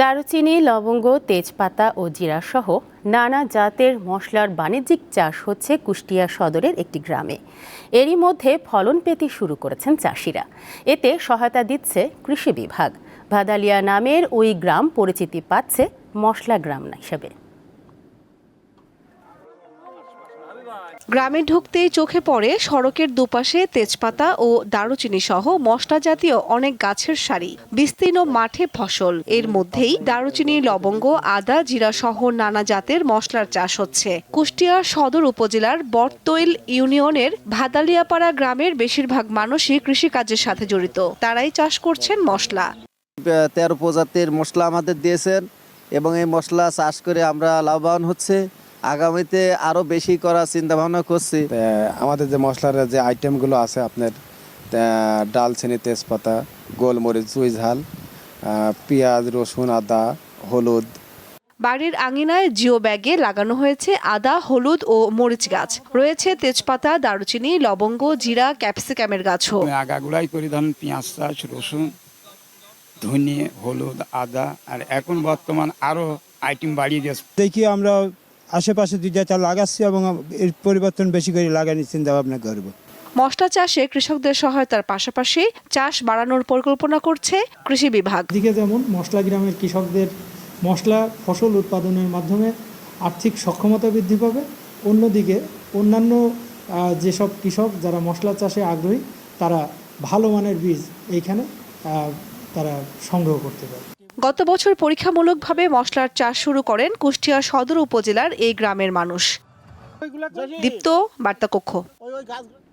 দারুচিনি, লবঙ্গ, তেজপাতা ও জিরাসহ নানা জাতের মশলার বাণিজ্যিক চাষ হচ্ছে কুষ্টিয়া সদরের একটি গ্রামে। এরই মধ্যে ফলন পেতে শুরু করেছেন চাষিরা। এতে সহায়তা দিচ্ছে কৃষি বিভাগ। ভাদালিয়া নামের ওই গ্রাম পরিচিতি পাচ্ছে মশলা গ্রাম হিসেবে। গ্রামে ঢুকতেই চোখে পড়ে সড়কের দুপাশে তেজপাতা ও দারুচিনি সহ মশলা জাতীয় অনেক গাছের সারি, বিস্তীর্ণ মাঠে ফসল। এর মধ্যেই দারুচিনি, লবঙ্গ, আদা, জিরা সহ নানা জাতের মশলার চাষ হচ্ছে। কুষ্টিয়া সদর উপজেলার বটতৈল ইউনিয়নের ভাদালিয়াপাড়া গ্রামের বেশিরভাগ মানুষই কৃষিকাজের সাথে জড়িত। তারাই চাষ করছেন মশলা। তেরো প্রজাতির মশলা আমাদের দিয়েছেন এবং এই মশলা চাষ করে আমরা লাভবান হচ্ছে। আগামীতে আরও বেশি করার চিন্তা ভাবনা করছি আমাদের যে মশলার যে আইটেমগুলো আছে আপনার ডালচিনি তেজপাতা গোলমরিচ চুই ঝাল পেঁয়াজ রসুন আদা হলুদ। বাড়ির আঙিনায় জিও ব্যাগে লাগানো হয়েছে আদা হলুদ ও মরিচ গাছ। রয়েছে তেজপাতা দারুচিনি লবঙ্গ জিরা ক্যাপসিকামের গাছও। আমি আগাগুলাই করি ধরুন পেঁয়াজ চাষ রসুন ধনে হলুদ আদা আর এখন বর্তমান আরও আইটেম বাড়িয়ে দিয়েছে। দেখি আমরা আশেপাশে দুই চারটা লাগাচ্ছি এবং এর পরিবর্তন বেশি করে লাগানোর চিন্তা ভাবনা করব। মশলা চাষে কৃষকদের সহায়তার পাশাপাশি চাষ বাড়ানোর পরিকল্পনা করছে কৃষি বিভাগ। দিকে যেমন মশলা গ্রামের কৃষকদের মশলা ফসল উৎপাদনের মাধ্যমে আর্থিক সক্ষমতা বৃদ্ধি পাবে। অন্যদিকে অন্যান্য যেসব কৃষক যারা মশলা চাষে আগ্রহী তারা ভালো মানের বীজ এইখানে তারা সংগ্রহ করতে পারে। গত বছর পরীক্ষামূলকভাবে মশলার চাষ শুরু করেন কুষ্টিয়া সদর উপজেলার এই গ্রামের মানুষ। দীপ্ত বার্তা কক্ষ